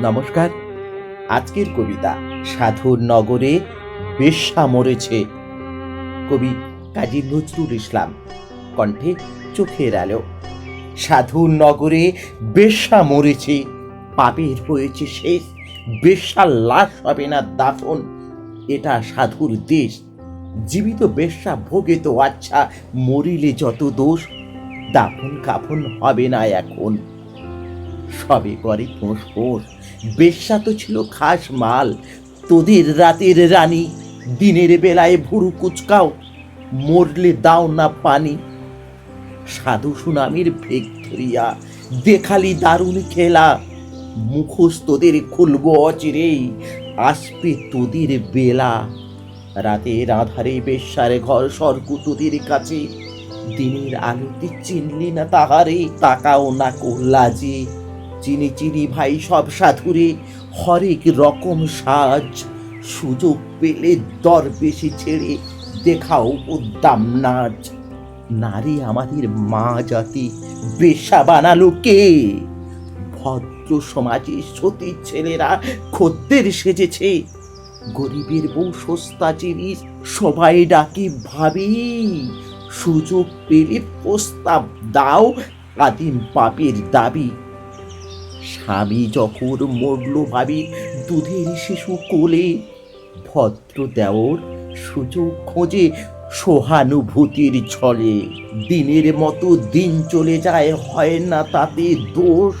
নমস্কার। আজকের কবিতা সাধুর নগরে বেশ্যা মরেছে কবি কাজী নজরুল ইসলাম কণ্ঠে চোখের আলো। সাধুর নগরে বেশ্যা মরেছে পাপের হয়েছে শেষ। বেশ্যার লাশ হবে না দাফন। এটা সাধুর দেশ। জীবিত বেশ্যা ভোগে তো আচ্ছা মরিলে যত দোষ। দাফন কাফন হবে না এখন। সবে করে ফোঁস ফোঁস বেশ্যা তো ছিল খাস মাল। তোদের রাতের রানী, দিনের বেলায় ভুরু কুচকাও, মরলে দাও না পানি। সাধু সুনামির ভেগ ধরিয়া দেখালি দারুণ খেলা। মুখোশ তোদের খুলবো অচিরেই, আসবে তোদের বেলা। রাতের আধারে বেশ্যার ঘর সর্গ তোদের কাছে। দিনের আলোতে চিনলি না তাহারে, তাকাও না করলাজে চিনি চিনি ভাই সব সাধুরে, হরেক রকম সাজ সুযোগ পেলে দর বেশি ছেড়ে দেখাও উদ্দাম নাচ। নারী আমাদের মা জাতি, বেশা বানালো কে? ভদ্র সমাজে সতী ছেলেরা খদ্দের সেজেছে। গরিবের বউ সস্তা জিনিস সবাই ডাকে ভাবি। সুযোগ পেলে প্রস্তাব দাও, আদিম পাপের দাবি স্বামী যখন মরল ভাবি, দুধের শিশু কোলে। ভদ্র দেওর সুযোগ খোঁজে সহানুভূতির ছলে। দিনের মতো দিন চলে যায়, হয় না তাতে দোষ?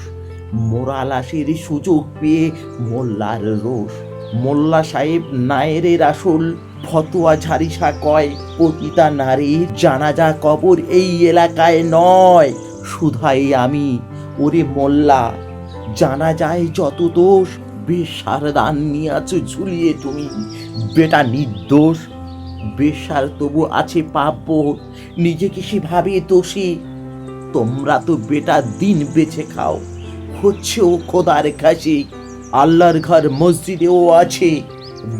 মোরালাসের সুযোগ পেয়ে মোল্লার রোষ। মোল্লা সাহেব নায়েরের আসল ফতোয়া ঝারিসা কয়, পতিতা নারীর জানাজা কবর এই এলাকায় নয়। শুধাই আমি, ওরে মোল্লা। জানা যায় যত দোষ, বেশার দান নিয়ে আছো ঝুলিয়ে তুমি। বেটা নির্দোষ, বেশার তবু আছে পাপ নিজেকে সেভাবে দোষী। তোমরা তো বেটা দিন বেছে খাও, হচ্ছে ও খোদার কাছে, আল্লাহর ঘর মসজিদেও আছে।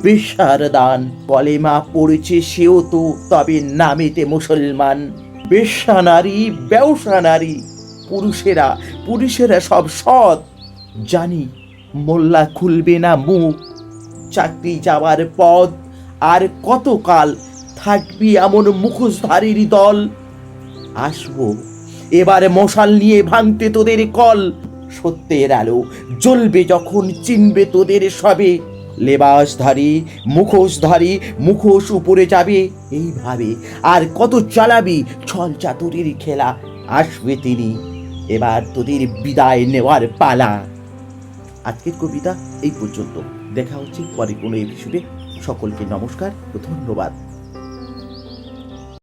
বেশার দান, কলেমা পড়েছে সেও তো তবে নামেতে মুসলমান। বেশ্যা নারী, ব্যবসা নারী, পুরুষেরা পুরুষেরা সব সৎ। জানি মোল্লা খুলবে না মুখ। চাকরি যাওয়ার পথ আর কতকাল থাকবি এমন মুখোশধারীর দল? আসব, এবারে মশাল নিয়ে ভাঙতে তোদের কল। সত্যের আলো জ্বলবে যখন চিনবে তোদের সবে। লেবাসধারী, মুখোশধারী, মুখোশ উপরে যাবে। এইভাবে আর কত চালাবি ছল চাতুরির খেলা? আসবে তিনি, এবার তোদের বিদায় নেওয়ার পালা। আজকের কবিতা এই পর্যন্ত। দেখা হচ্ছে পরে কোনো এপিসোডে সকলকে নমস্কার ও ধন্যবাদ।